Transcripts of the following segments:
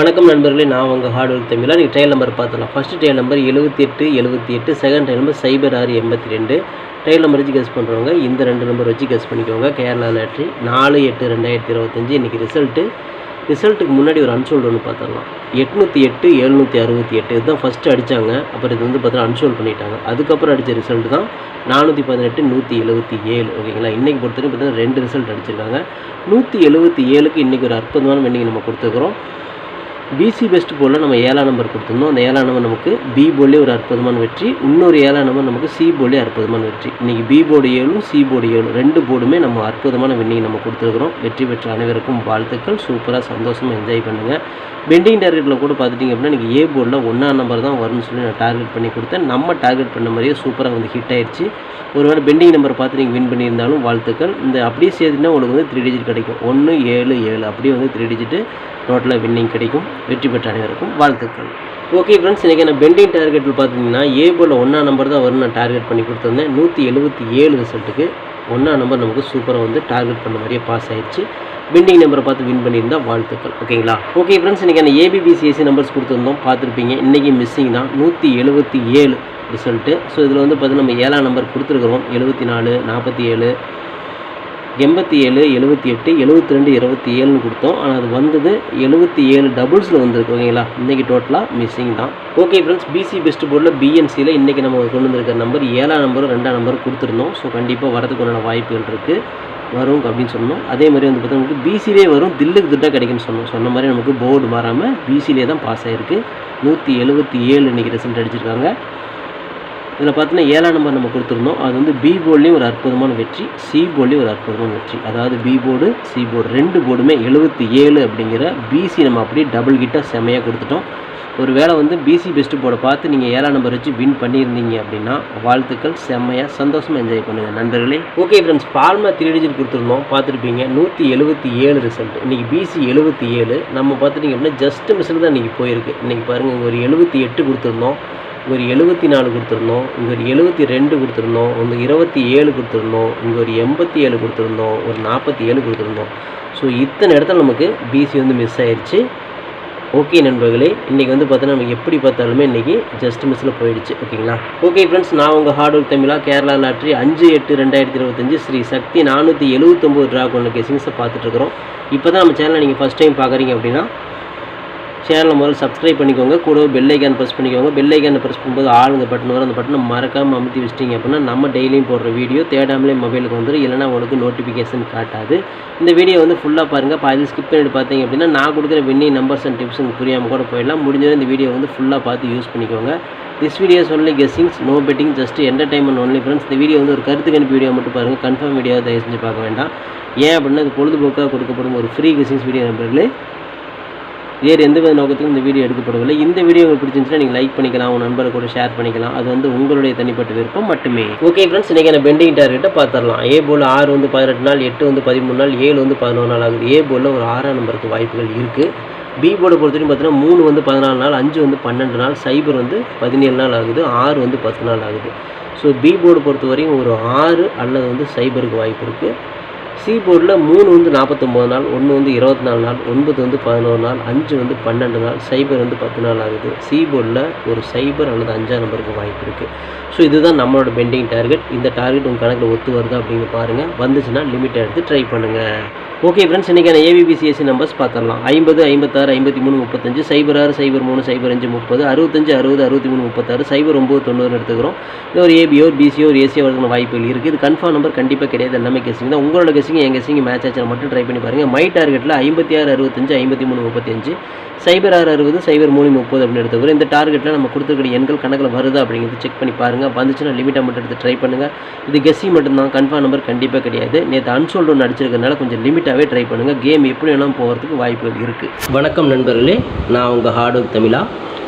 வணக்கம் நண்பர்களே நான் உங்கள் ஹார்ட் ஒர்க் தமிழா நீங்கள் ட்ரையல் நம்பர் பார்த்துலாம் ஃபஸ்ட்டு ட்ரையல் நம்பர் எழுபத்தி எட்டு எழுபத்தி எட்டு. செகண்ட் ட்ரையல் நம்பர் சைபர் ஆறு எண்பத்தி ரெண்டு. ட்ரையல் நம்பர் வச்சு கெஸ் பண்ணுறவங்க இந்த ரெண்டு நம்பர் வச்சு கெஸ் பண்ணிக்கோங்க. கேரளா லாட்ரி நாலு எட்டு ரெண்டாயிரத்தி இருபத்தஞ்சி. இன்றைக்கி ரிசல்ட்டு ரிசல்ட்டுக்கு முன்னாடி ஒரு அன்சோல்டு ஒன்று பார்த்துடலாம். எட்நூற்றி எட்டு எழுநூற்றி அறுபத்தி எட்டு. இதுதான் ஃபஸ்ட்டு அடித்தாங்க அப்புறம் இது வந்து பார்த்தீங்கன்னா அன்சோல்ட் பண்ணிட்டாங்க. அதுக்கப்புறம் அடித்த ரிசல்ட் தான் நானூற்றி பதினெட்டு நூற்றி எழுபத்தி ஏழு. ஓகேங்களா? இன்றைக்கி பொறுத்தவரைக்கும் பார்த்தீங்கன்னா ரெண்டு ரிசல்ட் அடிச்சிருக்காங்க. நூற்றி எழுபத்தி ஏழுக்கு இன்றைக்கி ஒரு அற்புதமான வெண்டிங் நம்ம கொடுத்துருக்குறோம். பிசி பெஸ்ட் போலில் நம்ம ஏழாம் நம்பர் கொடுத்துருந்தோம். அந்த ஏழாம் நம்பர் நமக்கு பி போர்ட்லேயே ஒரு அற்புதமான வெற்றி. இன்னொரு ஏழாம் நம்பர் நமக்கு சி போர்ட்லேயே அற்புதமான வெற்றி. இன்றைக்கி பி போர்டு ஏழும் சி போர்டு ஏழும் ரெண்டு போர்டுமே நம்ம அற்புதமான வின்னிங் நம்ம கொடுத்துருக்குறோம். வெற்றி பெற்ற அனைவருக்கும் வாழ்த்துக்கள். சூப்பராக சந்தோஷமாக என்ஜாய் பண்ணுங்கள் பெண்டிங் டார்கெட்டில் கூட பார்த்துட்டிங்க அப்படின்னா இன்றைக்கி ஏ போர்டில் ஒன்றாம் நம்பர் தான் வரும்னு சொல்லி நான் டார்கெட் பண்ணி கொடுத்தேன். நம்ம டார்கெட் பண்ண மாதிரியே சூப்பராக வந்து ஹிட் ஆயிடுச்சு. ஒருவேளை பெண்டிங் நம்பர் பார்த்து நீங்கள் வின் பண்ணியிருந்தாலும் வாழ்த்துக்கள். இந்த அப்படியே சேர்த்துனா உங்களுக்கு வந்து த்ரீ டிஜிட் கிடைக்கும். ஒன்று ஏழு ஏழு. அப்படியே வந்து த்ரீ டிஜிட்டு டோட்டலாக வின்னிங் கிடைக்கும். வெற்றி பெற்ற அனைவருக்கும் வாழ்த்துக்கள். ஓகே ஃப்ரெண்ட்ஸ் இன்றைக்கி நான் பெண்டிங் டார்கெட்டில் பார்த்தீங்கன்னா ஏ போல் ஒன்றா நம்பர் தான் வரும் நான் டார்கெட் பண்ணி கொடுத்துருந்தேன். நூற்றி எழுபத்தி ஏழு ரிசல்ட்டுக்கு ஒன்றா நம்பர் நமக்கு சூப்பராக வந்து டார்கெட் பண்ண மாதிரியே பாஸ் ஆயிடுச்சு. பெண்டிங் நம்பரை பார்த்து வின் பண்ணியிருந்தா வாழ்த்துக்கள். ஓகேங்களா ஓகே ஃப்ரெண்ட்ஸ் இன்றைக்கி அந்த ஏபிபிசிஎஸ்சி நம்பர்ஸ் கொடுத்துருந்தோம். பார்த்துருப்பீங்க இன்றைக்கி மிஸ்ஸிங் தான். நூற்றி எழுபத்தி ஏழு ரிசல்ட்டு ஸோ இதில் வந்து பார்த்தீங்கன்னா நம்ம ஏழாம் நம்பர் கொடுத்துருக்குறோம். எழுபத்தி நாலு நாற்பத்தி ஏழு எண்பத்தி ஏழு எழுபத்தி எட்டு எழுபத்தி ரெண்டு இருபத்தி ஏழுன்னு கொடுத்தோம். ஆனால் அது வந்தது எழுபத்தி ஏழு டபுள்ஸில் வந்திருக்கு ஓகேங்களா? இன்றைக்கி டோட்டலாக மிஸ்ஸிங் தான். ஓகே ஃப்ரெண்ட்ஸ் பிசி பெஸ்ட் போர்டில் பிஎன்சியில் இன்றைக்கி நம்ம கொண்டு வந்திருக்க நம்பர் ஏழாம் நம்பரும் ரெண்டாம் நம்பரும் கொடுத்துருந்தோம். ஸோ கண்டிப்பாக வரதுக்கு வாய்ப்புகள் இருக்குது வரும் அப்படின்னு சொன்னோம். அதே மாதிரி வந்து பார்த்தா நமக்கு பிசிலே வரும் தில்லுக்கு திட்டாக கிடைக்கும்னு சொன்னோம். சொன்ன மாதிரி நமக்கு போர்டு மாறாமல் பிசிலே தான் பாஸ் ஆகிருக்கு நூற்றி எழுபத்தி ஏழு இன்றைக்கி ரிசல்ட் அடிச்சிருக்காங்க. இதில் பார்த்தீங்கன்னா ஏழாம் நம்பர் நம்ம கொடுத்துருந்தோம். அது வந்து பி போர்ட்லேயும் ஒரு அற்புதமான வெற்றி சி போர்ட்லேயும் ஒரு அற்புதமான வெற்றி. அதாவது பி போர்டு சி போர்டு ரெண்டு போர்டுமே எழுபத்தி ஏழு அப்படிங்கிற பிசி நம்ம அப்படியே டபுள் கிட்டாக செமையாக கொடுத்துட்டோம். ஒரு வேளை வந்து பிசி பெஸ்ட் போர்டை பார்த்து நீங்கள் ஏழாம் நம்பர் வச்சு வின் பண்ணியிருந்தீங்க அப்படின்னா வாழ்த்துக்கள் செம்மையாக சந்தோஷமாக என்ஜாய் பண்ணுங்கள் நண்பர்களே. ஓகே ஃப்ரெண்ட்ஸ் பால்மா த்ரீ டிஜிட் கொடுத்துருந்தோம். பார்த்துருப்பீங்க நூற்றி எழுபத்தி ஏழு ரிசல்ட் இன்றைக்கி பிசி எழுபத்தி ஏழு. நம்ம பார்த்துட்டிங்க அப்படின்னா ஜஸ்ட் மிஸ்ஸில் தான் இன்றைக்கி போயிருக்கு. இன்றைக்கி பாருங்கள் ஒரு எழுபத்தி எட்டு கொடுத்துருந்தோம். இங்கே ஒரு எழுபத்தி நாலு கொடுத்துருந்தோம் இங்கே ஒரு எழுபத்தி ரெண்டு கொடுத்துருந்தோம் ஒரு இருபத்தி ஏழு கொடுத்துருந்தோம் இங்கே ஒரு எண்பத்தி ஏழு கொடுத்துருந்தோம் ஒரு நாற்பத்தி ஏழு கொடுத்துருந்தோம். ஸோ இத்தனை இடத்துல நமக்கு பிசி வந்து மிஸ் ஆயிடுச்சு ஓகே நண்பர்களே இன்றைக்கி வந்து பார்த்தோன்னா நம்ம எப்படி பார்த்தாலுமே இன்றைக்கி ஜஸ்ட் மிஸ்ஸில் போயிடுச்சு. ஓகேங்களா ஓகே ஃப்ரெண்ட்ஸ் நான் உங்கள் ஹார்ட் ஒர்க் தமிழா கேரளா லாட்ரி அஞ்சு எட்டு ரெண்டாயிரத்தி இருபத்தஞ்சு ஸ்ரீ சக்தி நானூற்றி எழுபத்தொம்போது ட்ரா கொண்ட கெசிங்ஸை பார்த்துட்ருக்குறோம் இப்போ தான் நம்ம சேனலை நீங்கள் ஃபஸ்ட் டைம் பார்க்குறீங்க அப்படின்னா சேனலை முதல்ல சப்ஸ்கிரைப் பண்ணிக்கோங்க. கூட பெல் ஐக்கான் ப்ரெஸ் பண்ணிக்கோங்க. பெல் ஐக்கானை ப்ரெஸ் பண்ணும்போது ஆளுங்க பட்டன் வரும். அந்த பட்டனை மறக்காமல் அமுத்தி வச்சிட்டிங்க அப்படின்னா நம்ம டெய்லியும் போடுற வீடியோ தேடாமலே மொபைலுக்கு வந்துடும் இல்லைனா உங்களுக்கு நோட்டிஃபிகேஷன் காட்டாது. இந்த வீடியோ வந்து ஃபுல்லாக பாருங்கள் பாதி ஸ்கிப் பண்ணிட்டு பார்த்தீங்க அப்படின்னா நான் கொடுக்குற வின்னிங் நம்பர்ஸ் அண்ட் டிப்ஸ் புரியாமல் கூட போயிடலாம். முடிஞ்சவரை இந்த வீடியோ வந்து ஃபுல்லாக பார்த்து யூஸ் பண்ணிக்கோங்க. This videos only guessings no betting just entertainment only friends இந்த வீடியோ வந்து ஒரு கருத்து கணிப்பு வீடியோ மட்டும் பாருங்கள் கன்ஃபார்ம் வீடியோ தயவு செஞ்சு பார்க்க வேண்டாம். ஏன் அப்படின்னா இது பொழுதுபோக்காக கொடுக்கப்படும் ஒரு ஃப்ரீ கெஸ்ஸிங்ஸ் வீடியோ நம்பர்களே வேறு எந்த வித நோக்கத்துக்கும் இந்த வீடியோ எடுக்கப்படவில்லை. இந்த வீடியோ உங்களுக்கு பிடிச்சிருந்துச்சுன்னா நீங்கள் லைக் பண்ணிக்கலாம் உங்கள் நண்பரை கூட ஷேர் பண்ணிக்கலாம். அது வந்து உங்களுடைய தனிப்பட்ட விருப்பம் மட்டுமே. ஓகே ஃப்ரெண்ட்ஸ் இன்றைக்கி நான் பெண்டிங் டார்கெட்டை பார்த்துடலாம். ஏ போல் ஆறு வந்து பதினெட்டு நாள் எட்டு வந்து பதிமூணு நாள் ஏழு வந்து பதினோரு நாள் ஆகுது. ஏ போலில் ஒரு ஆறாம் நம்பருக்கு வாய்ப்புகள் இருக்குது பி போர்டு பொறுத்தவரைக்கும் பார்த்தீங்கன்னா மூணு வந்து பதினாலு நாள் அஞ்சு வந்து பன்னெண்டு நாள் சைபர் வந்து பதினேழு நாள் ஆகுது ஆறு வந்து பத்து நாள் ஆகுது. ஸோ பி போர்டு பொறுத்தவரையும் ஒரு ஆறு அல்லது வந்து சைபருக்கு வாய்ப்பு இருக்குது சி போர்டில் மூணு வந்து நாற்பத்தொம்போது நாள் ஒன்று வந்து இருபத்தி நாலு நாள் ஒன்பது வந்து பதினோரு நாள் அஞ்சு வந்து பன்னெண்டு நாள் சைபர் வந்து பத்து நாள் ஆகுது. சி போர்டில் ஒரு சைபர் அல்லது அஞ்சாம் நம்பருக்கு வாய்ப்பு இருக்குது ஸோ இதுதான் நம்மளோட பெண்டிங் டார்கெட் இந்த டார்கெட் உங்கள் கணக்கில் ஒத்து வருதா அப்படின்னு பாருங்கள் வந்துச்சுன்னா லிமிட்டை எடுத்து ட்ரை பண்ணுங்கள் ஓகே ஃப்ரெண்ட்ஸ் இன்றைக்கான ஏவிபிசிஎஸ்சி நம்பர்ஸ் பார்த்துடலாம். ஐம்பது ஐம்பத்தாறு ஐம்பத்தி மூணு முப்பத்தஞ்சு சைபர் ஆறு சைபர் மூணு சைபர் அஞ்சு முப்பது அறுபத்தஞ்சு அறுபது அறுபத்தி மூணு முப்பத்தாறு சைபர் ஒம்பது தொண்ணூறு எடுத்துக்கிறோம். இது ஒரு ஏபியோ பிசியோ ஒரு ஏசியோ வரதுக்கான வாய்ப்புகள் இருக்குது இது கன்ஃபார்ம் நம்பர் கண்டிப்பாக கிடையாது. எல்லாமே கேசிங் தான். உங்களோட கெஸிங் என் கெஸிங் மேட்ச் ஆச்சு மட்டும் ட்ரை பண்ணி பாருங்கள் மை டார்கெட்டில் ஐம்பத்தி ஆறு அறுபத்தஞ்சு ஐம்பத்தி மூணு முப்பத்தஞ்சு சைபர் ஆறு அறுபது சைபர் மூணு முப்பது அப்படின்னு எடுத்துக்கிறோம் இந்த டார்கெட்டில் நம்ம கொடுத்துருக்கிற எண்கள் கணக்கில் வருதா அப்படிங்கிறது செக் பண்ணி பாருங்கள் வந்துச்சுன்னா லிமிட்டை மட்டும் எடுத்து ட்ரை பண்ணுங்கள் இது கெஸ்ஸிங் மட்டும்தான். கன்ஃபார்ம் நம்பர் கண்டிப்பாக கிடையாது. நேற்று அன்சோல்டு ஒன்று அடிச்சிருக்கிறதுனால கொஞ்சம் லிமிட்டாகவே ட்ரை பண்ணுங்கள் கேம் எப்படி வேணாலும் போகிறதுக்கு வாய்ப்புகள் இருக்குது வணக்கம் நண்பர்களே. நான் உங்கள் ஹார்ட் ஒர்க் தமிழா.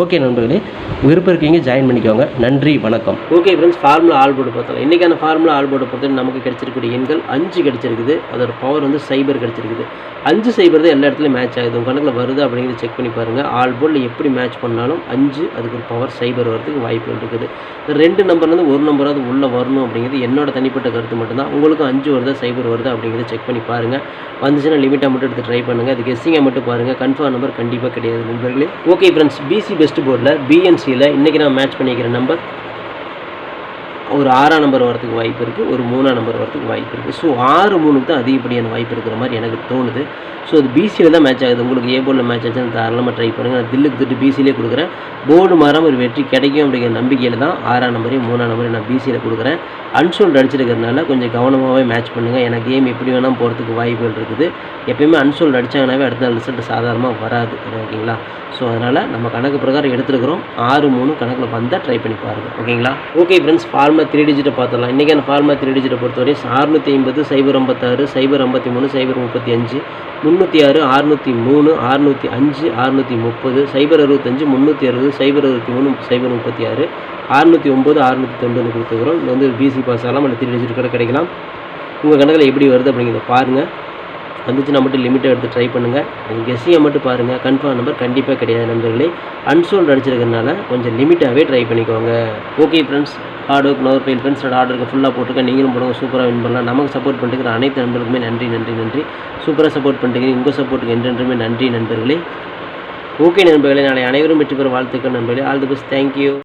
ஓகே நண்பர்களே விருப்பம் இருக்கீங்க ஜாயின் பண்ணிக்கோங்க. நன்றி வணக்கம். Okay friends formula all board பார்த்தோம் இன்றைக்கான ஃபார்முலா ஆல் போர்டு நமக்கு கிடச்சிருக்கக்கூடிய எண்கள் அஞ்சு கிடச்சிருக்குது. அதோட பவர் வந்து சைபர் கிடச்சிருக்குது. அஞ்சு சைபர் தான் எல்லா இடத்துலையும் மேட்ச் ஆகுது. உங்கள் கணக்கில் வருது அப்படிங்கிறத செக் பண்ணி பாருங்கள் ஆல் போர்டில் எப்படி மேட்ச் பண்ணாலும் அஞ்சு அதுக்கு ஒரு பவர் சைபர் வரதுக்கு வாய்ப்புகள் இருக்குது. இந்த ரெண்டு நம்பர்லேருந்து ஒரு நம்பராவது உள்ளே வரணும் அப்படிங்கிறது என்னோட தனிப்பட்ட கருத்து மட்டும்தான். உங்களுக்கும் அஞ்சு வருதா சைபர் வருதா அப்படிங்கிறத செக் பண்ணி பாருங்கள் வந்துச்சுன்னா லிமிட்டாக மட்டும் எடுத்து ட்ரை பண்ணுங்கள் அது கெஸ்ஸிங்காக மட்டும் பாருங்கள் கன்ஃபார்ம் நம்பர் கண்டிப்பாக கிடையாது நண்பர்களே. ஓகே ஃப்ரெண்ட்ஸ் பிசி பெஸ்ட் போர்டில் பிஎன்சியில் இன்றைக்கி நான் மேட்ச் பண்ணிக்கிற நம்பர் ஒரு ஆறாம் நம்பர் வரதுக்கு வாய்ப்பு இருக்குது ஒரு மூணாம் நம்பர் வரதுக்கு வாய்ப்பு இருக்குது ஸோ ஆறு மூணுக்கு தான் அதிகப்படியான வாய்ப்பு இருக்கிற மாதிரி எனக்கு தோணுது. ஸோ அது பிசியில் தான் மேட்ச் ஆகுது. உங்களுக்கு ஏ போர்டில் மேட்ச் ஆச்சுன்னு தாராளமாக ட்ரை பண்ணுங்கள் நான் தில்லுக்கு திட்டு பிசியிலே கொடுக்குறேன். போர்டு மாறாமல் ஒரு வெற்றி கிடைக்கும் அப்படிங்கிற நம்பிக்கையில் தான் ஆறாம் நம்பரையும் மூணாம் நம்பரையும் நான் பிசியில் கொடுக்குறேன். அன்சோல்டு அடிச்சிருக்கிறதுனால கொஞ்சம் கவனமாகவே மேட்ச் பண்ணுங்கள் ஏன்னா கேம் எப்படி வேணால் போகிறதுக்கு வாய்ப்புகள் இருக்குது. எப்பயுமே அன்சோல்டு அடித்தாங்கனாவே அடுத்த நாள் ரிசல்ட் சாதாரணமாக வராது. ஓகேங்களா? ஸோ அதனால் நம்ம கணக்கு பிரகாரம் எடுத்துருக்கிறோம். ஆறு மூணு கணக்கில் வந்தால் ட்ரை பண்ணி பாருங்கள் ஓகேங்களா? ஓகே ஃப்ரெண்ட்ஸ் ஃபார்மா த்ரீ டிஜிட்டை பார்த்துடலாம் இன்றைக்கான ஃபார்மா த்ரீ டிஜிட்டை பொறுத்தவரை அறுநூற்றி ஐம்பது சைபர் ஐம்பத்தாறு சைபர் ஐம்பத்தி மூணு சைபர் முப்பத்தி அஞ்சு முந்நூற்றி ஆறு அறுநூற்றி மூணு அறுநூற்றி அஞ்சு அறுநூற்றி முப்பது சைபர் அறுபத்தஞ்சு முந்நூற்றி அறுபது சைபர் அறுபத்தி மூணு சைபர் முப்பத்தி ஆறு அறுநூற்றி ஒம்பது அறுநூற்றி தொண்ணூறு கொடுத்துக்கிறோம் இது வந்து பிசி பாஸ் ஆகலாம் இல்லை த்ரீ டிஜிட் கூட கிடைக்கலாம். உங்கள் கணக்கில் எப்படி வருது அப்படிங்கிறத பாருங்கள் வந்துச்சுன்னா மட்டும் லிமிட்டாக எடுத்து ட்ரை பண்ணுங்கள் நீங்கள் கெஸ்ஸியை மட்டும் பாருங்கள் கன்ஃபார்ம் நம்பர் கண்டிப்பாக கிடையாது நண்பர்களே. அன்சோல்டு அடிச்சிருக்கறனால கொஞ்சம் லிமிட்டாகவே ட்ரை பண்ணிக்கோங்க. Okay friends hard work nor fail ஃப்ரெண்ட்ஸோட ஆர்டருக்கு ஃபுல்லாக போட்டிருக்கேன். நீங்களும் போடுங்க சூப்பராக வின் பண்ணலாம். நமக்கு சப்போர்ட் பண்ணிட்டு அனைத்து நண்பர்களுக்குமே நன்றி நன்றி நன்றி. சூப்பராக சப்போர்ட் பண்ணிட்டு உங்கள் சப்போர்ட்டுக்கு என்றென்றுமே நன்றி நண்பர்களே. ஓகே நண்பர்களே நாளை அனைவரும் வெற்றி பெற வாழ்த்துக்கள் நண்பர்களே. All the best thank you